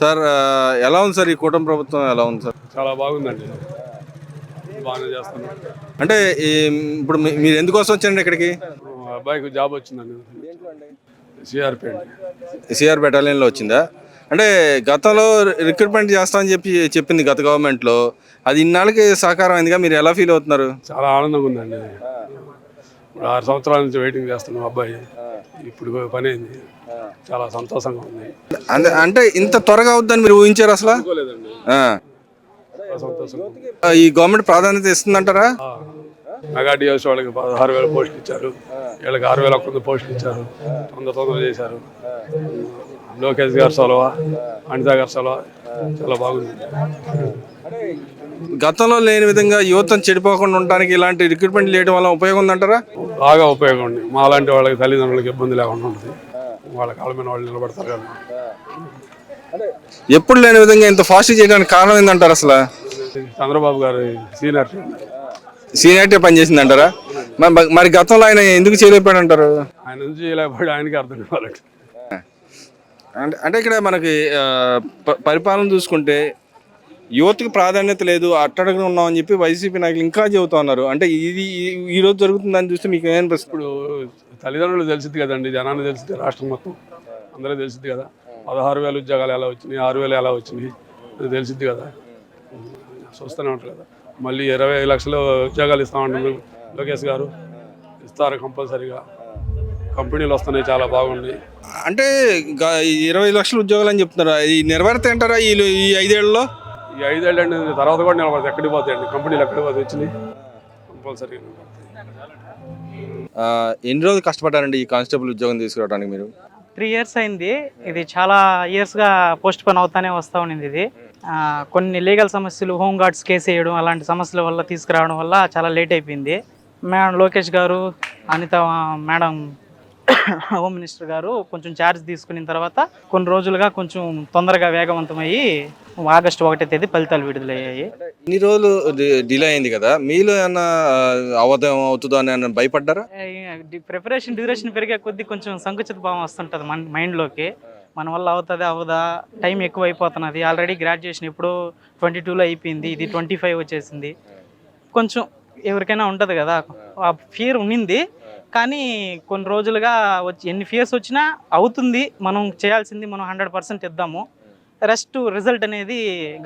Sir ఎలా ఉంది sir ఈ కూటమి ప్రభుత్వం? ఎలా ఉంది సార్? చాలా బాగుందండి. బాగానే చేస్తున్నాం అంటే ఈ ఇప్పుడు మీ- మీరు ఎందుకోసం వచ్చారండి ఇక్కడికి? మా అబ్బాయికి జాబ్ వచ్చిందండి. సిఆర్పి అండి. సిఆర్ బెటాలియన్లో వచ్చిందా? అంటే గతంలో రిక్రూట్మెంట్ చేస్తామని చెప్పి చెప్పింది గత గవర్నమెంట్లో. అది ఇన్నాళ్ళకి సహకారం అయిందిగా మీరు ఎలా ఫీల్ అవుతున్నారు? చాలా ఆనందంగా ఉందండి. ఇప్పుడు ఆరు సంవత్సరాల నుంచి వెయిటింగ్ చేస్తున్నాం అబ్బాయి. ఇప్పుడు పని అయింది. చాలా సంతోషంగా ఉంది. అంటే అంటే ఇంత త్వరగా అవుద్దని మీరు ఊహించారు అసలు. ఈ గవర్నమెంట్ ప్రాధాన్యత ఇస్తుందంటారా? ఆ, మెగా డిఎస్ వాళ్ళకి పదహారు వేల పోస్టులు ఇచ్చారు. వీళ్ళకి ఆరు వేల ఒక్క పోస్టులు ఇచ్చారు. తొందర తొందర చేశారు. లోకేష్ గారు సొలవ అనితా గారు సొలవ. చాలా బాగుంది. గతంలో లేని విధంగా యువతను చెడిపోకుండా ఉండడానికి ఇలాంటి రిక్రూట్మెంట్ చేయడం వల్ల ఉపయోగం ఉందంటారా? బాగా ఉపయోగం ఉంది. మాలాంటి వాళ్ళకి తల్లిదండ్రులకి ఇబ్బంది లేకుండా ఉంటుంది. వాళ్ళ కాళ్ళ మీద వాళ్ళు నిలబడతారు కదా. ఎప్పుడు లేని విధంగా ఇంత ఫాస్ట్ చేయడానికి కారణం ఏందంటారు అసలు? చంద్రబాబు గారి సీనియర్. సీనియారిటీ పనిచేసింది అంటారా మరి గతంలో ఆయన ఎందుకు చేయలేకపోయాడు అంటారు ఆయన నుంచి లేకపోతే ఆయనకి అర్థం కావాలంటే అంటే అంటే ఇక్కడ మనకి పరిపాలన చూసుకుంటే యువతకి ప్రాధాన్యత లేదు అట్టడుగున ఉన్నామని చెప్పి వైసీపీ నాయకులు ఇంకా చెబుతా ఉన్నారు. అంటే ఇది ఈ- రోజు జరుగుతుందని చూస్తే మీకు ఏమనిపిస్తుంది? ఇప్పుడు తల్లిదండ్రులు తెలిసింది కదండి జనాన్ని తెలిసింది రాష్ట్రం మొత్తం. అందరూ తెలిసింది కదా. పదహారు వేల ఉద్యోగాలు ఎలా వచ్చినాయి ఆరు వేలు ఎలా వచ్చినాయి అది తెలిసింది కదా. చూస్తూనే ఉంటారు కదా. మళ్ళీ ఇరవై లక్షలు ఉద్యోగాలు ఇస్తామంటున్నారు లోకేష్ గారు ఇస్తారు కంపల్సరీగా. కంపెనీలు వస్తున్నాయి చాలా బాగుంది అంటే ఇరవై లక్షల ఉద్యోగాలు అని చెప్తున్నారు. ఈ నెరవేరుతాయి అంటారా ఈ ఈ ఐదేళ్ళలో? ఈ ఐదేళ్ళు అండి తర్వాత కూడా నిలబడతాయి ఎక్కడికి పోతాయండి కంపెనీలు ఎక్కడికి పోతే వచ్చినాయి. కంపల్సరీగా ఆ, ఎన్ని రోజులు కష్టపడ్డారండి ఈ కానిస్టేబుల్ ఉద్యోగం తీసుకురావడానికి మీరు? త్రీ ఇయర్స్ అయింది. ఇది చాలా ఇయర్స్గా పోస్ట్ పోన్ అవుతానే వస్తూ ఉండింది ఇది. కొన్ని లీగల్ సమస్యలు హోమ్ గార్డ్స్ కేసు వేయడం అలాంటి సమస్యల వల్ల తీసుకురావడం వల్ల చాలా లేట్ అయిపోయింది. మేడం లోకేష్ గారు అనిత మేడం హోమ్ మినిస్టర్ గారు కొంచెం ఛార్జ్ తీసుకున్న తర్వాత కొన్ని రోజులుగా కొంచెం తొందరగా వేగవంతమయ్యి ఆగస్టు ఒకటో తేదీ ఫలితాలు విడుదలయ్యాయి. ఇన్ని రోజులు డిలే అయింది కదా మీలో ఏమన్నా అవధం అవుతుందో అని భయపడ్డారా? ప్రిపరేషన్ డ్యూరేషన్ పెరిగే కొద్దీ కొంచెం సంకుచిత భావం వస్తుంటుంది మన మైండ్లోకి. మన వల్ల అవుతుంది అవదా టైం ఎక్కువ అయిపోతున్నది ఆల్రెడీ గ్రాడ్యుయేషన్ ఇప్పుడు ట్వంటీ టూలో అయిపోయింది ఇది ట్వంటీ ఫైవ్ వచ్చేసింది. కొంచెం ఎవరికైనా ఉంటుంది కదా ఆ ఫియర్ ఉన్నింది. కానీ కొన్ని రోజులుగా వచ్చి ఎన్ని ఫియర్స్ వచ్చినా అవుతుంది. మనం చేయాల్సింది మనం హండ్రెడ్ పర్సెంట్ ఇద్దాము. రెస్ట్ రిజల్ట్ అనేది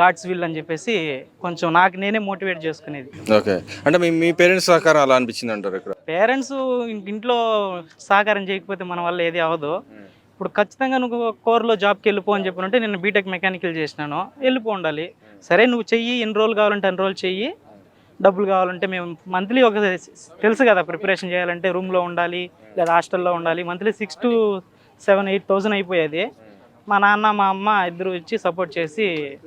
గాడ్స్ విల్ అని చెప్పేసి కొంచెం నాకు నేనే మోటివేట్ చేసుకునేది. ఓకే. అంటే మీ మీ పేరెంట్స్ సహకారం అలా అనిపించింది అంటారు ఇక్కడ? పేరెంట్స్ ఇంట్లో సహకారం చేయకపోతే మన వల్ల ఏది అవ్వదు. ఇప్పుడు ఖచ్చితంగా నువ్వు కోర్లో జాబ్కి వెళ్ళిపో అని చెప్పినంటే నేను బీటెక్ మెకానికల్ చేసినాను. వెళ్ళిపో ఉండాలి. సరే నువ్వు చెయ్యి. ఎన్ని రోజులు కావాలంటే అన్ని రోజులు చెయ్యి. డబ్బులు కావాలంటే మేము మంత్లీ ఒక తెలుసు కదా ప్రిపరేషన్ చేయాలంటే రూమ్లో ఉండాలి లేదా హాస్టల్లో ఉండాలి. Monthly six to seven eight thousand అయిపోయేది. మా నాన్న మా అమ్మ ఇద్దరు ఇచ్చి సపోర్ట్ చేసి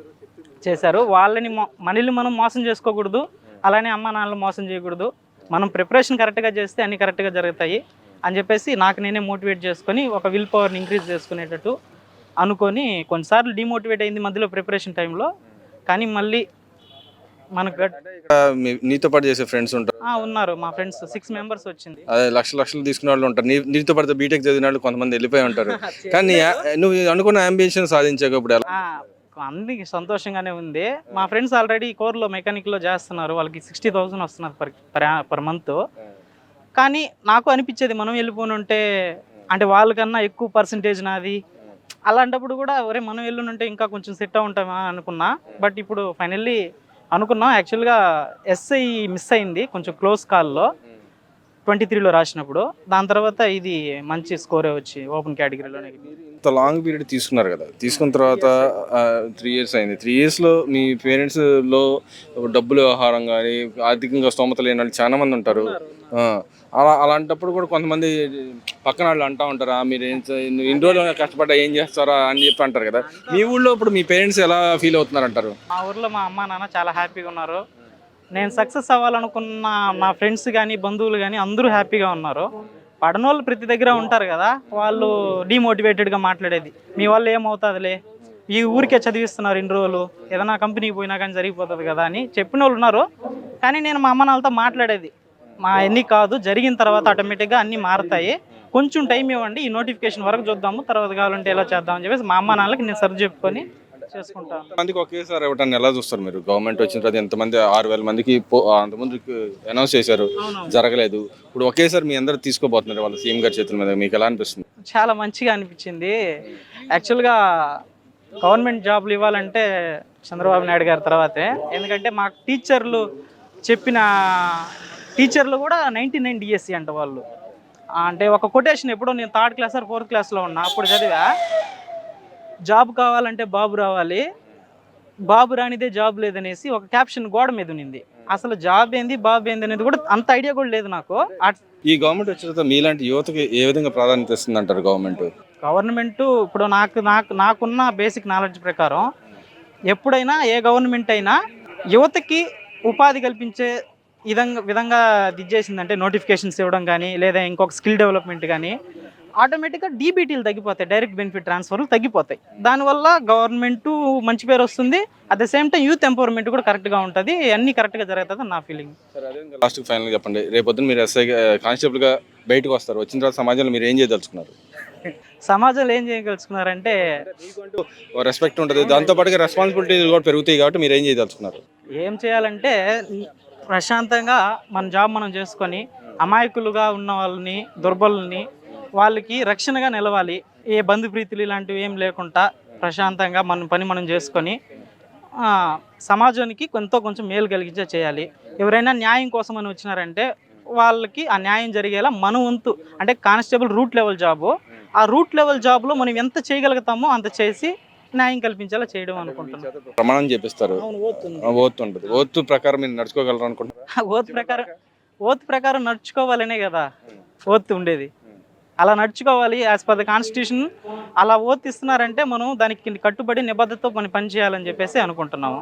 చేశారు. వాళ్ళని మొ- మనల్ని మనం మోసం చేసుకోకూడదు. అలానే అమ్మ నాన్నలు మోసం చేయకూడదు. మనం ప్రిపరేషన్ కరెక్ట్గా చేస్తే అన్ని కరెక్ట్గా జరుగుతాయి అని చెప్పేసి నాకు నేనే మోటివేట్ చేసుకొని ఒక విల్ పవర్ని ఇంక్రీజ్ చేసుకునేటట్టు అనుకొని కొన్నిసార్లు డిమోటివేట్ అయింది మధ్యలో ప్రిపరేషన్ టైంలో. కానీ మళ్ళీ మనకు నీతో పాటు చేసే ఫ్రెండ్స్ ఉంటారు. ఆ, ఉన్నారు. మా ఫ్రెండ్స్ సిక్స్ మెంబర్స్ వచ్చింది. అదే లక్ష లక్షలు తీసుకునే వాళ్ళు ఉంటారు. నీ నీతో పడితే బీటెక్ చదివిన వాళ్ళు కొంతమంది వెళ్ళిపోయి ఉంటారు. కానీ నువ్వు అనుకున్న అంబిషన్ సాధించకపోతే అందరికి సంతోషంగానే ఉంది. మా ఫ్రెండ్స్ ఆల్రెడీ కోర్లో మెకానిక్లో చేస్తున్నారు. వాళ్ళకి సిక్స్టీ థౌసండ్ వస్తున్నారు పర్ పర్ పర్ మంత్ కానీ నాకు అనిపించేది మనం వెళ్ళిపోని ఉంటే అంటే వాళ్ళకన్నా ఎక్కువ పర్సంటేజ్ నాది. అలాంటప్పుడు కూడా ఒరే మనం వెళ్ళునుంటే ఇంకా కొంచెం సెట్ ఉంటామా అనుకున్నా. బట్ ఇప్పుడు ఫైనల్లీ అనుకున్నాం. యాక్చువల్గా ఎస్ఐ మిస్ అయింది. కొంచెం క్లోజ్ కాల్లో. ట్వంటీ త్రీలో రాసినప్పుడు దాని తర్వాత ఇది మంచి స్కోరే వచ్చి ఓపెన్ కేటగిరీలోనే ఇంత లాంగ్ పీరియడ్ తీసుకున్నారు కదా. తీసుకున్న తర్వాత త్రీ ఇయర్స్ అయింది. త్రీ ఇయర్స్లో మీ పేరెంట్స్లో డబ్బులు వ్యవహారం కానీ ఆర్థికంగా స్తోమత లేని వాళ్ళు చాలా మంది ఉంటారు. అలా అలాంటప్పుడు కూడా కొంతమంది పక్కన వాళ్ళు అంటూ ఉంటారు "ఆ, మీరు ఏం ఇన్ని రోజులు కష్టపడ్డా ఏం చేస్తారా అని చెప్పి అంటారు కదా. మీ ఊళ్ళో ఇప్పుడు మీ పేరెంట్స్ ఎలా ఫీల్ అవుతున్నారు అంటారు మా ఊర్లో మా అమ్మ నాన్న చాలా హ్యాపీగా ఉన్నారు. నేను సక్సెస్ అవ్వాలనుకున్న నా ఫ్రెండ్స్ కానీ బంధువులు కానీ అందరూ హ్యాపీగా ఉన్నారు. పడనోళ్ళు ప్రతి దగ్గర ఉంటారు కదా వాళ్ళు డీమోటివేటెడ్గా మాట్లాడేది. మీ వల్ల ఏమవుతుందిలే? ఈ ఊరికే చదివిస్తున్నారు ఇన్ని రోజులు. ఏదైనా కంపెనీకి పోయినా కానీ జరిగిపోతుంది కదా అని చెప్పిన వాళ్ళు ఉన్నారు. కానీ నేను మా అమ్మ నాన్నలతో మాట్లాడేది. మా ఎన్ని కాదు జరిగిన తర్వాత ఆటోమేటిక్గా అన్నీ మారుతాయి. కొంచెం టైం ఇవ్వండి ఈ నోటిఫికేషన్ వరకు చూద్దాము తర్వాత కావాలంటే ఎలా చేద్దామని చెప్పేసి మా అమ్మ నాన్నకి నేను సరి చెప్పుకొని చేసుకుంటాను మందికి ఒకేసారి ఇవ్వటాన్ని ఎలా చూస్తారు మీరు? గవర్నమెంట్ వచ్చిన తర్వాత ఎంతమంది ఆరు వేల మందికి పో- అంతమంది అనౌన్స్ చేశారు. జరగలేదు. ఇప్పుడు ఒకేసారి మీ అందరు తీసుకోబోతున్నారు వాళ్ళ సీఎం గారి చేతుల మీద మీకు ఎలా అనిపిస్తుంది? చాలా మంచిగా అనిపించింది. యాక్చువల్గా గవర్నమెంట్ జాబ్లు ఇవ్వాలంటే చంద్రబాబు నాయుడు గారి తర్వాతే. ఎందుకంటే మాకు టీచర్లు చెప్పిన టీచర్లు కూడా నైంటీ నైన్ డిఎస్సి అంట వాళ్ళు. అంటే ఒక కొటేషన్ ఎప్పుడో నేను థర్డ్ క్లాస్ ఆర్ ఫోర్త్ క్లాస్లో ఉన్నా అప్పుడు చదివా. జాబ్ కావాలంటే బాబు రావాలి. బాబు రానిదే జాబ్ లేదనేసి ఒక క్యాప్షన్ గోడ మీద ఉన్నింది. అసలు జాబ్ ఏంది బాబు ఏంది అనేది కూడా అంత ఐడియా కూడా లేదు నాకు. ఈ గవర్నమెంట్ వచ్చిన తర్వాత మీలాంటి యువతకి ఏ విధంగా ప్రాధాన్యత ఇస్తుంది అంటారు గవర్నమెంట్? గవర్నమెంట్ ఇప్పుడు నాకు నాకు నాకున్న బేసిక్ నాలెడ్జ్ ప్రకారం ఎప్పుడైనా ఏ గవర్నమెంట్ అయినా యువతకి ఉపాధి కల్పించే విధంగా విధంగా ఇది చేసిందంటే నోటిఫికేషన్స్ ఇవ్వడం కానీ లేదా ఇంకొక స్కిల్ డెవలప్మెంట్ కానీ ఆటోమేటిక్గా డీబీటీలు తగ్గిపోతాయి. డైరెక్ట్ బెనిఫిట్ ట్రాన్స్ఫర్లు తగ్గిపోతాయి. దానివల్ల గవర్నమెంట్ మంచి పేరు వస్తుంది. At the same time youth empowerment కూడా కరెక్ట్గా ఉంటుంది. అన్నీ కరెక్ట్గా జరుగుతుంది నా ఫీలింగ్ లాస్ట్ ఫైనల్ చెప్పండి. రేపొద్దున మీరు ఎస్ఐ కానిస్టేబుల్గా బయటకు వస్తారు. వచ్చిన తర్వాత సమాజంలో మీరు ఏం చేయదలుచుకున్నారు? సమాజంలో ఏం చేయగలుచుకున్నారంటే రెస్పెక్ట్ ఉంటుంది. దాంతో పాటుగా రెస్పాన్సిబిలిటీ కూడా పెరుగుతాయి కాబట్టి మీరు ఏం చేయదలుచుకున్నారు? ఏం చేయాలంటే ప్రశాంతంగా మన జాబ్ మనం చేసుకొని అమాయకులుగా ఉన్న వాళ్ళని దుర్బలుని వాళ్ళకి రక్షణగా నిలవాలి. ఏ బంధుప్రీతులు ఇలాంటివి ఏం లేకుండా ప్రశాంతంగా మన పని మనం చేసుకొని సమాజానికి కొంత కొంచెం మేలు కలిగించే చేయాలి. ఎవరైనా న్యాయం కోసం అని వచ్చినారంటే వాళ్ళకి ఆ న్యాయం జరిగేలా మన వంతు అంటే కానిస్టేబుల్ రూట్ లెవెల్ జాబు. ఆ రూట్ లెవెల్ జాబ్లో మనం ఎంత చేయగలుగుతామో అంత చేసి న్యాయం కల్పించేలా చేయడం అనుకుంటున్నాను ప్రమాణం చేపిస్తారు. ఓత్ ఉంటుంది. ఓత్ ప్రకారం మీరు నడుచుకోగలరు అనుకుంటున్నారు. ఓత్ ప్రకారం ఓత్ ప్రకారం నడుచుకోవాలనే కదా. ఓత్ ఉండేది. అలా నడుచుకోవాలి యాజ్ పర్ ద కాన్స్టిట్యూషన్ అలా ఓతిస్తున్నారంటే మనం దానికి కట్టుబడి నిబద్ధతతో మనం పని చేయాలని చెప్పేసి అనుకుంటున్నాము.